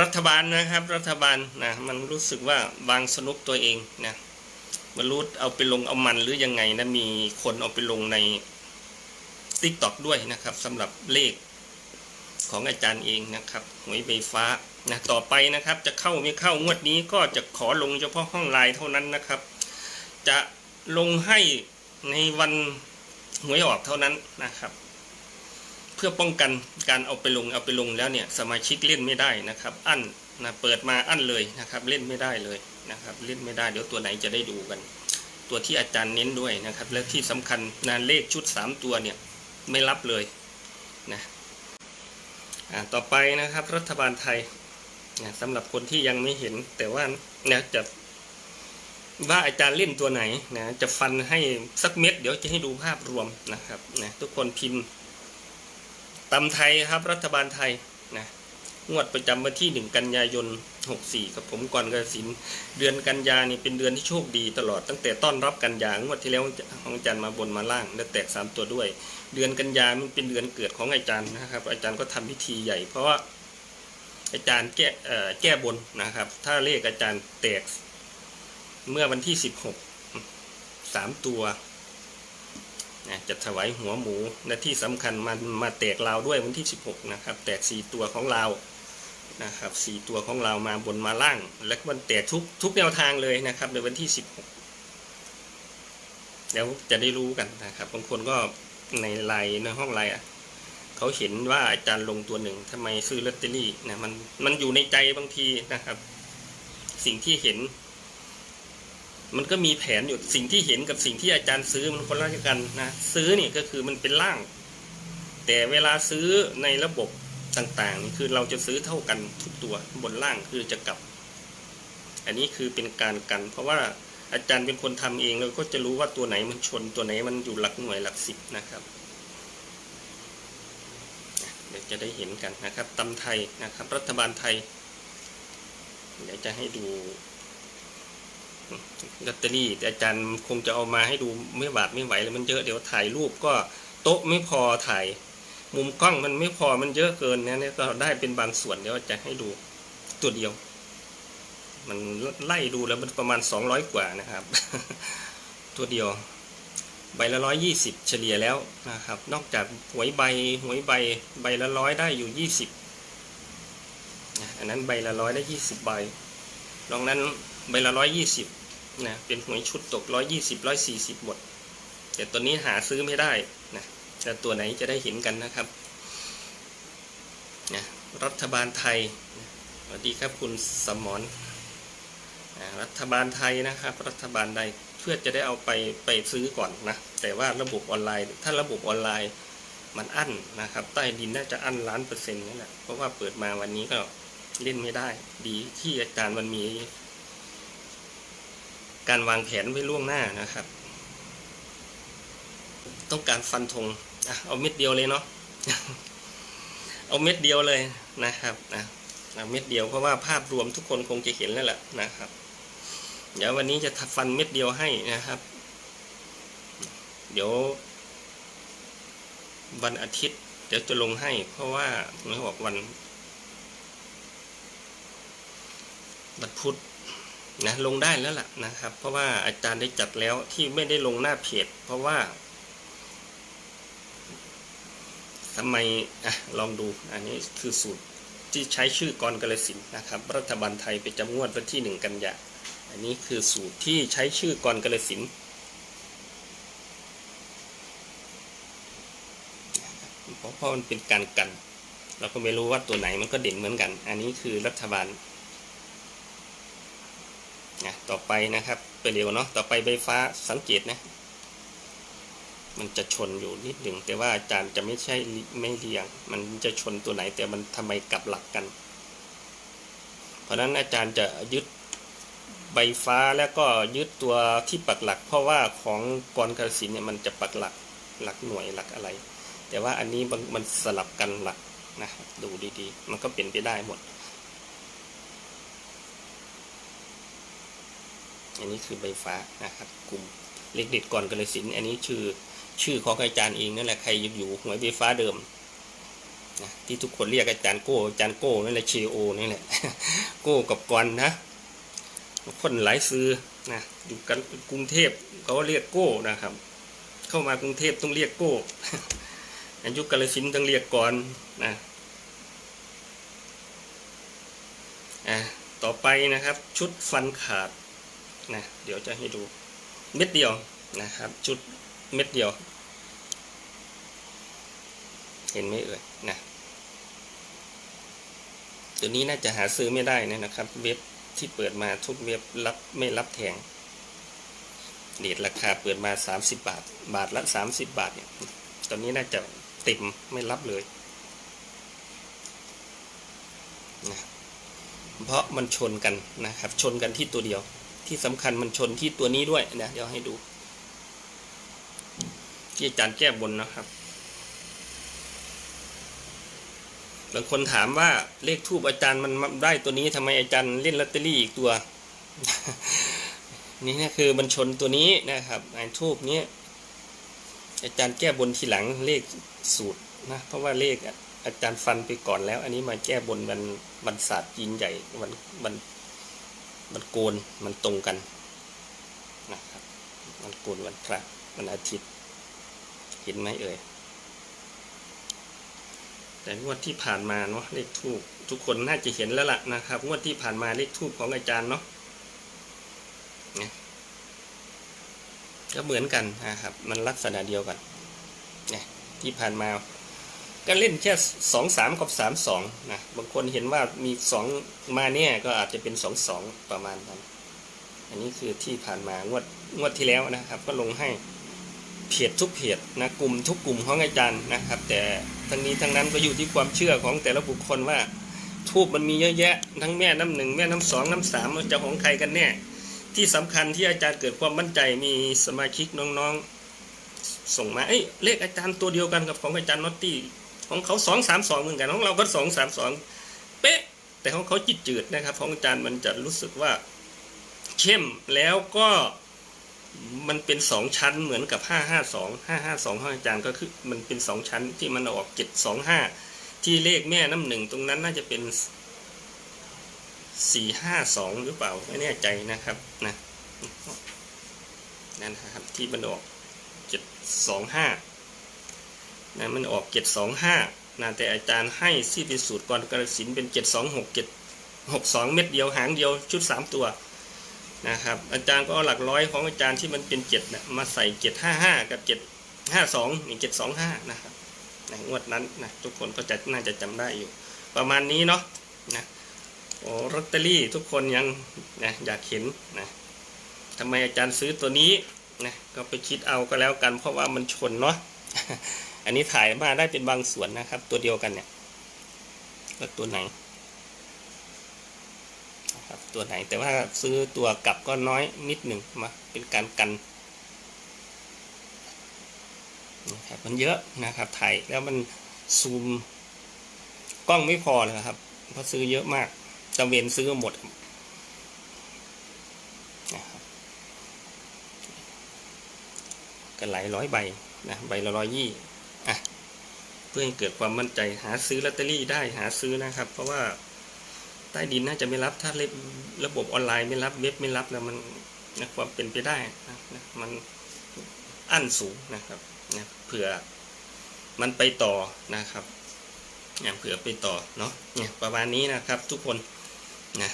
รัฐบาลนะครับ รัฐบาลนะมันรู้สึกว่าบางสนุกตัวเองนะมันรู้เอาไปลงเอามันหรือยังไงนะมีคนเอาไปลงในติ๊กต็อกด้วยนะครับสำหรับเลขของอาจารย์เองนะครับหวยใบฟ้านะต่อไปนะครับ จะเข้าไม่เข้างวดนี้ก็จะขอลงเฉพาะห้องไลน์เท่านั้นนะครับ จะลงให้ในวันหวยออกเท่านั้นนะครับ เพื่อป้องกันการเอาไปลงเอาไปลงแล้วเนี่ยสมาชิกเล่นไม่ได้นะครับ อั้นนะเปิดมาอั้นเลยนะครับ เล่นไม่ได้เลยนะครับ เล่นไม่ได้เดี๋ยวตัวไหนจะได้ดูกัน ตัวที่อาจารย์เน้นด้วยนะครับ และที่สำคัญนะเลขชุด 3 ตัวเนี่ยไม่รับเลยนะต่อไปนะครับรัฐบาลไทยนะสำหรับคนที่ยังไม่เห็นแต่ว่านะจะว่าอาจารย์เล่นตัวไหนนะจะฟันให้สักเม็ดเดี๋ยวจะให้ดูภาพรวมนะครับนะทุกคนพิมพ์ ตำไทยครับรัฐบาลไทยนะงวดประจำวันที่ 1 กันยายน 64ครับผมก่อนกสินเดือนกันยานี่เป็นเดือนที่โชคดีตลอดตั้งแต่ต้อนรับกันยางวดที่แล้วของอาจารย์มาบนมาล่างและแตก 3 ตัวด้วย เดือนกันยามันเป็นเดือนเกิดของอาจารย์นะครับ อาจารย์ก็ทำพิธีใหญ่ เพราะว่าอาจารย์แก้แก้บนนะครับ ถ้าเลขอาจารย์แตกเมื่อวันที่ 16 3 ตัว นะจะถวายหัวหมูและที่สำคัญมันมาแตกลาวด้วยวันที่ 16 นะครับ แตก 4 ตัวของลาวนะครับ4ตัวของลามาบนมาล่าง และมันแตกทุกทุกแนวทางเลยนะครับในวันที่ 16แล้วจะได้รู้กันนะครับบางคนก็ในไลน์ในห้องไลน์อะเขาเห็นว่าอาจารย์ลงตัวหนึ่งทำไมซื้อลอตเตอรี่นะมันมันอยู่ในใจบางทีนะครับ สิ่งที่เห็น มันก็มีแผนอยู่สิ่งที่เห็นกับสิ่งที่อาจารย์ซื้อมันคนละกันนะซื้อนี่ก็คือมันเป็นล่าง แต่เวลาซื้อในระบบต่างๆ คือเราจะซื้อเท่ากันทุกตัวบนล่างคือจะกลับ อันนี้คือเป็นการกัน เพราะว่าอาจารย์เป็นคนทำเองเราก็จะรู้ว่าตัวไหนมันชนตัวไหนมันอยู่หลักหน่วยหลักสิบนะครับเดี๋ยวจะได้เห็นกันนะครับตำไทยนะครับ รัฐบาลไทย เดี๋ยวจะให้ดู ลอตเตอรี่แต่อาจารย์คงจะเอามาให้ดูไม่บาดไม่ไหวเลยมันเยอะเดี๋ยวถ่ายรูปก็โต๊ะไม่พอถ่าย มุมกล้องมันไม่พอมันเยอะเกินนะเนี่ยก็ได้เป็นบางส่วนเดี๋ยวจะให้ดูตัวเดียว มันไล่ดูแล้วมันประมาณสองร้อยกว่านะครับ ตัวเดียวใบละร้อยยี่สิบเฉลี่ยแล้วนะครับ นอกจากหวยใบหวยใบใบละร้อยได้อยู่ยี่สิบอันนั้นใบละร้อยได้ยี่สิบใบนอกนั้น ใบละร้อยยี่สิบนะเป็นหวยชุดตกร้อยยี่สิบร้อยสี่สิบหมด แต่ตัวนี้หาซื้อไม่ได้นะแต่ตัวไหนจะได้เห็นกันนะครับนะรัฐบาลไทยสวัสดีครับคุณสมรรัฐบาลไทยนะครับ รัฐบาลใดเพื่อจะได้เอาไปไปซื้อก่อนนะแต่ว่าระบบออนไลน์ ถ้าระบบออนไลน์มันอั้นนะครับ ใต้ดินน่าจะอั้นล้านเปอร์เซ็นต์นั่นแหละเพราะว่าเปิดมาวันนี้ก็เล่นไม่ได้ ดีที่อาจารย์มันมี การวางแผนไว้ล่วงหน้านะครับ ต้องการฟันธงอะเอาเม็ดเดียวเลยเนาะเอาเม็ดเดียวเลยนะครับนะเอาเม็ดเดียวเพราะว่าภาพรวมทุกคนคงจะเห็นแล้วแหละนะครับ เดี๋ยววันนี้จะฟันเม็ดเดียวให้นะครับ เดี๋ยว วันอาทิตย์ เดี๋ยวจะลงให้ เพราะว่าไม่บอกวันวันพุธ นะลงได้แล้วล่ะนะครับ เพราะว่าอาจารย์ได้จัดแล้วที่ไม่ได้ลงหน้าเพจเพราะว่าทำไมอะลองดูอันนี้คือสูตรที่ใช้ชื่อกรกาลสินนะครับ รัฐบาลไทยไปจำงวดวันที่หนึ่งกันยาอันนี้คือสูตรที่ใช้ชื่อกรกาลสินเพราะเพราะมันเป็นการกัน เราก็ไม่รู้ว่าตัวไหนมันก็เด่นเหมือนกัน อันนี้คือรัฐบาล นะต่อไปนะครับไปเร็วเนาะต่อไปใบฟ้าสังเกตนะมันจะชนอยู่นิดหนึ่งแต่ว่าอาจารย์จะไม่ใช่ไม่เรียง มันจะชนตัวไหนแต่มันทำไมกลับหลักกัน เพราะฉะนั้นอาจารย์จะยึดใบฟ้าแล้วก็ยึดตัวที่ปักหลัก เพราะว่าของกรกสินเนี่ยมันจะปักหลักหลักหน่วยหลักอะไร แต่ว่าอันนี้มันสลับกันหลักนะดูดีๆ มันก็เป็นไปได้หมด อันนี้คือใบฟ้านะครับ กลุ่มเล็กเด็ดก่อนกันเลยสินอันนี้ชื่อชื่อของอาจารย์เองนั่นแหละใครยู่อยู่หวยใบฟ้าเดิมนะที่ทุกคนเรียกอาจารย์โก้อาจารย์โก้นั่นแหละเชโอนี่แหละโก้กับกอนนะคนหลายซื้อนะอยู่กันกรุงเทพเขาเรียกโก้นะครับ เข้ามากรุงเทพต้องเรียกโก้อายุกาลสินธุ์ต้องเรียกก่อนนะอะต่อไปนะครับชุดฟันขาด นะเดี๋ยวจะให้ดูเม็ดเดียวนะครับชุดเม็ดเดียว เห็นไหมเอ่ยนะตัวนี้น่าจะหาซื้อไม่ได้นะนะครับ เว็บที่เปิดมาทุกเว็บรับไม่รับแทงเดทราคาเปิดมาสามสิบบาท บาทละสามสิบบาทเนี่ยตอนนี้น่าจะเต็มไม่รับเลยนะเพราะมันชนกันนะครับ ชนกันที่ตัวเดียว ที่สำคัญมันชนที่ตัวนี้ด้วยนะเดี๋ยวให้ดู ที่อาจารย์แก้บนนะครับบางคนถามว่าเลขทูบอาจารย์มันได้ตัวนี้ทำไมอาจารย์เล่นลอตเตอรี่อีกตัว นี่นะคือมันชนตัวนี้นะครับไอ้ทูบเนี้ยอาจารย์แก้บนทีหลังเลขสูตรนะเพราะว่าเลขอาจารย์ฟันไปก่อนแล้ว อันนี้มาแก้บนมันมันศาสตร์จีนใหญ่มันมัน มันโกนมันตรงกันนะครับมันโกนวันพระวันอาทิตย์ เห็นไหมเอ่ยแต่งวดที่ผ่านมาเนาะเลขทูบทุกคนน่าจะเห็นแล้วล่ะนะครับงวดที่ผ่านมาเลขทูบของอาจารย์เนาะเนี่ยก็เหมือนกันนะครับ มันลักษณะเดียวกันเนี่ยที่ผ่านมา ก็เล่นแค่สองสามกับสามสองนะบางคนเห็นว่ามีสองมาเนี่ยก็อาจจะเป็นสองสองประมาณนั้น อันนี้คือที่ผ่านมางวดงวดที่แล้วนะครับ ก็ลงให้เพจทุกเพจนะกลุ่มทุกกลุ่มของอาจารย์นะครับ แต่ทั้งนี้ทั้งนั้นก็อยู่ที่ความเชื่อของแต่ละบุคคลว่าทูบมันมีเยอะแยะ ทั้งแม่น้ำหนึ่งแม่น้ำสองน้ำสามมันจะของใครกันแน่ที่สำคัญที่อาจารย์เกิดความมั่นใจมีสมาชิกน้องๆ ส่งมาเอ้ยเลขอาจารย์ตัวเดียวกันกับของอาจารย์นอตตี้ ของเขาสองสามสองเหมือนกันของเราก็สองสามสองเป๊ะ แต่ของเขาจิตจืดนะครับ ของอาจารย์มันจะรู้สึกว่าเข้มแล้วก็มันเป็นสองชั้นเหมือนกับห้าห้าสองห้าห้าสองของอาจารย์ก็คือมันเป็นสองชั้นที่มันออกเจ็ดสองห้าที่เลขแม่น้ำหนึ่งตรงนั้นน่าจะเป็นสี่ห้าสองหรือเปล่าไม่แน่ใจนะครับนะนั่นนะครับที่มันออกเจ็ดสองห้า นะมันออกเจ็ดสองห้านะแต่อาจารย์ให้ที่เป็นสูตรก่อนกระสินเป็นเจ็ดสองหกเจ็ดหกสองเม็ดเดียวหางเดียวชุดสามตัวนะครับอาจารย์ก็เอาหลักร้อยของอาจารย์ที่มันเป็นเจ็ดนะมาใส่เจ็ดห้าห้ากับเจ็ดห้าสองนี่เจ็ดสองห้านะครับในงวดนั้นนะทุกคนก็จะน่าจะจำได้อยู่ ประมาณนี้เนาะนะโอ้ลอตเตอรี่ทุกคนยังนะอยากเห็นนะทำไมอาจารย์ซื้อตัวนี้นะก็ไปคิดเอาก็แล้วกันเพราะว่ามันชนเนาะ อันนี้ถ่ายมาได้เป็นบางส่วนนะครับ ตัวเดียวกันเนี่ยแล้วตัวไหนนะครับตัวไหนแต่ว่าซื้อตัวกลับก็น้อยนิดหนึ่งมาเป็นการกันนะครับมันเยอะนะครับถ่ายแล้วมันซูมกล้องไม่พอเลยครับเพราะซื้อเยอะมากจำเวนซื้อหมดนะครับกันหลายร้อยใบนะใบละร้อยยี่ อะเพื่อให้เกิดความมั่นใจหาซื้อลอตเตอรี่ได้หาซื้อนะครับ เพราะว่าใต้ดินน่าจะไม่รับถ้าระบบออนไลน์ไม่รับเว็บไม่รับแล้วมันนะความเป็นไปได้นะนะมันอั้นสูงนะครับนะเผื่อมันไปต่อนะครับเนี่ยเผื่อไปต่อเนาะเนี่ยประมาณนี้นะครับทุกคนนะ